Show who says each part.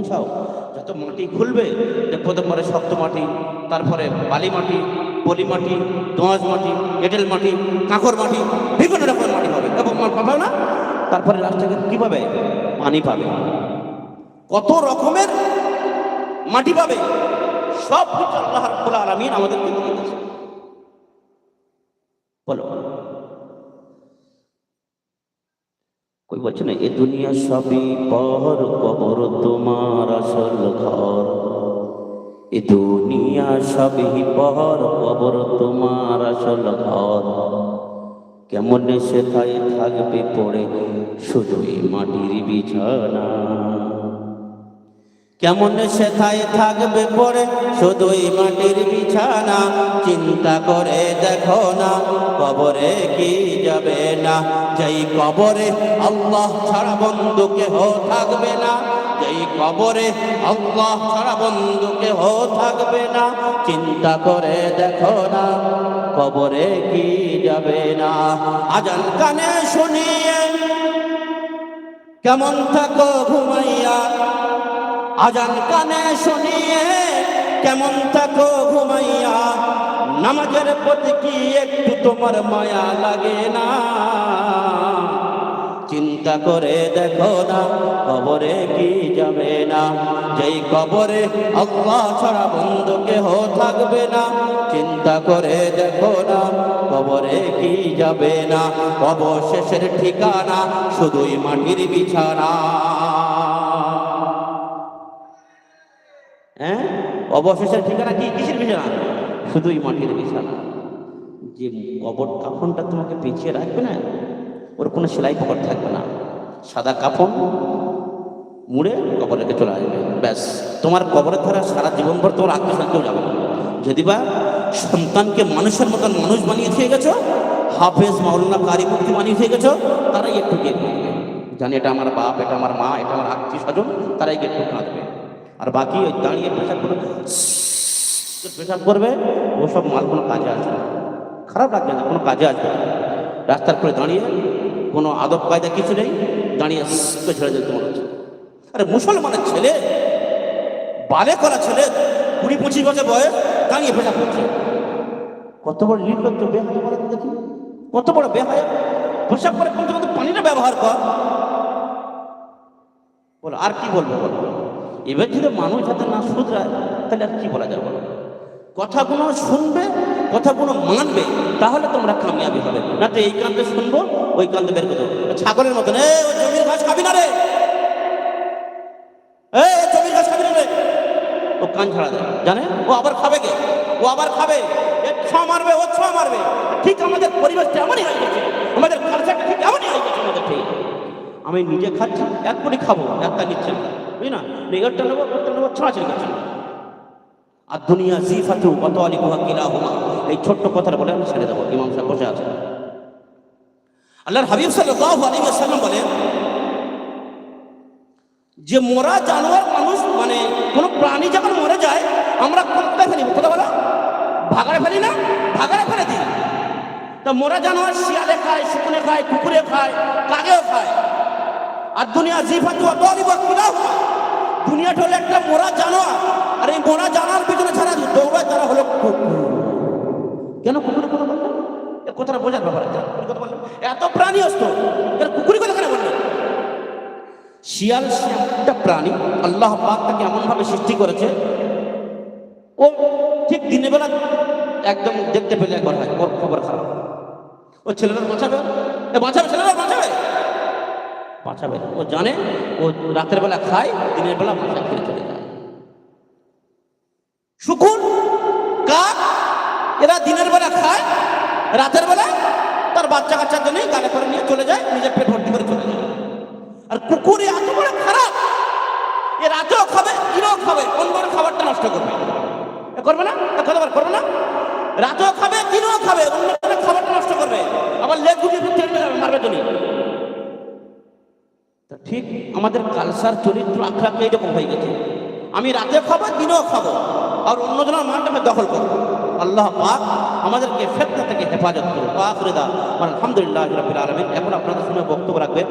Speaker 1: পৌঁছাও। যত মাটি খুলবে দেখব পরে শক্ত মাটি, তারপরে বালি মাটি, পলি মাটি, দোঁয়াশ মাটি, এঁটেল মাটি, কাঁকর মাটি, বিভিন্ন রকমের মাটি পাবে। এবং পাবে না? তারপরে রাস্তাকে কি পাবে পানি পাবে। কত রকমের মাটি পাবে? সব কিছু আল্লাহ আলামিন আমাদেরকে দিয়ে বলো। কই বলছে না, এ দুনিয়া সবই পর কবর, তোমার আসল ঘর। এ দুনিয়া সবই পর কবর, তোমার আসল ঘর। কেমন সেথায় থাকবে পড়ে শুধুই মাটির বিছানা। কেমন সেথায় থাকবে পরে? শুধুই মাটির বিছানা, চিন্তা করে দেখো না, কবরে কি যাবে না? যেই কবরে আল্লাহ ছাড়া বন্ধু কেহ থাকবে না, যেই কবরে আল্লাহ ছাড়া বন্ধু কেহ থাকবে না, চিন্তা করে দেখো না, কবরে কি যাবে না? আজান কানে শুনিয়ে, কেমন থাকো ঘুমাইয়া আজান কানে শুনিয়ে কেমন থাকো ঘুমাইয়া? নামাজের প্রতি কি একটু তোমার মায়া লাগে না? চিন্তা করে দেখো না, কবরে কি যাবে না? যেই কবরে আল্লাহ ছাড়া বন্ধু কেহ থাকবে না। চিন্তা করে দেখো না, কবরে কি যাবে না? অবশেষের ঠিকানা শুধুই মাটির বিছানা। হ্যাঁ? অবশেষের ঠিকানা কি? কিসের বিছানা শুধুই মাটির বিছানা যে কবর কাফনটা তোমাকে পেঁচিয়ে রাখবে না, ওর কোনো সেলাই পকড় থাকবে না। সাদা কাফন মুড়ে কবর চলে আসবে। ব্যাস, তোমার কবরের ধরা সারা জীবনভর তোমার আত্মীয় কেউ যাবে না। যদি বা সন্তানকে মানুষের মতন মানুষ বানিয়ে দিয়ে গেছো, হাফেজ মাওলানা কারি মুক্তি বানিয়ে দিয়ে গেছো, তারাই একটু করবে জানি এটা আমার বাপ, এটা আমার মা, এটা আমার আত্মীয় স্বজন, তারাই একটু কাঁদবে। আর বাকি ওই দাঁড়িয়ে পেশাব করবে পেশাব করবে ওসব মাল কোনো কাজে আসবে খারাপ লাগবে না, কোনো কাজে আসবে রাস্তার করে দাঁড়িয়ে কোনো আদব কায়দা কিছু নেই, দাঁড়িয়ে ছেড়ে যেতে মনে হচ্ছে। আরে মুসলমানের ছেলে, বালে করা ছেলে, কুড়ি পঁচিশ বছর বয়স, দাঁড়িয়ে পেশাব করছে। কত বড় নির্লজ্জ বেহায়া বলে দেখি। কত বড় বেহায়া। পেশাব করে কমতে পানিটা ব্যবহার কর। বলো, আর কি বলব বলো? এবার যদি মানুষ যাতে না শুধরায়, তাহলে আর কি বলা যাবে কথাগুলো শুনবে, কথাগুলো মানবে, তাহলে তোমরা কামিয়াবি হবে। না তো এই কান্দে শুনব, ওই কান্দে বের করব। ছাগলের মতন জমির ঘাস খাবি না রে। জমির ঘাস খাবি না রে। ও কান ছাড়া দেয়, জানে? ও আবার খাবে কে? ও আবার খাবে। এ ছ মারবে, ও ছ মারবে। ঠিক আমাদের পরিবেশটা এমনই হয়ে গেছে। আমাদের কালচারটা ঠিক এমনই হয়ে গেছে আমাদের ঠিক আমি নিজে খাচ্ছি, এক খাব, একটা নিচ্ছে না। বুঝলি না? এগারটা নেব একটা নেব, ছাড়াছাড়ি করছি আর দুনিয়া জিফাতু কত আলী গুহা কিলা হুমা এই ছোট্ট কথাটা বলে আমি ছেড়ে দেবো, ইমাম সাহেব বসে আছে আল্লাহর হাবিব সাল্লাল্লাহু আলাইহি ওয়াসাল্লাম বলেন যে মরা জানোয়ার মানুষ মানে কোনো প্রাণী যখন মরে যায়, আমরা কোথায় ফেলি কোথায় বলো? ভাগাড়ে ফেলি না? ভাগাড়ে ফেলে দিই। তা মোরা জানোয়ার শিয়ালে খায়, শুকুনে খায়, কুকুরে খায়, কাকেও খায়। আর দুনিয়া গুহা কিলা দুনিয়াটা হলো একটা মোরা জানোয়ার। আর এই মোরা জানার পিছনে ছাড়া দৌড়ায় তারা হলো কেন কুকুরের কথা বললেন এ কথাটা বোঝার ব্যাপার কথা বললেন এত প্রাণী আসতো এর কুকুরের কথা কেন বললেন শিয়াল একটা প্রাণী। আল্লাহ পাক তাকে এমনভাবে সৃষ্টি করেছে। ও ঠিক দিনের বেলা একদম দেখতে পেলে একবার হয়। ওর খবর খারাপ। ও ছেলেরা বাঁচাবে? বাঁচাবে? ছেলেরা বাঁচাবে? বাঁচাবে। ও জানে, ও রাতের বেলা খায়, দিনের বেলা বাঁচা ফিরে চলে যায় শুকুন কাক, এরা দিনের বেলা খায়, রাতের বেলা তার বাচ্চা কাচ্চার জন্যই গালে করে নিয়ে চলে যায়, নিজের পেট ভর্তি করে চলে যায় আর কুকুর এত বড় খারাপ, এ রাতেও খাবে, দিনেও খাবে অন্য খাবারটা নষ্ট করবে এ করবে না এ কথা বল, করবে না রাতেও খাবে দিনেও খাবে অন্য খাবারটা নষ্ট করবে আবার লেগ গুটিয়ে ফিরতে যাবে মারবে তুমি তা ঠিক আমাদের কালচার চরিত্র, আখড়াকে এইরকম হয়ে গেছে। আমি রাতে খাব, দিনেও খাব, আর অন্যজনের মানটাকে দখল করব। আল্লাহ পাক আমাদেরকে ফেতনা থেকে হেফাজত করুন রেদা আলহামদুলিল্লাহ রবিল আলমিন। এখন আপনাদের শুনে বক্তব্য রাখবেন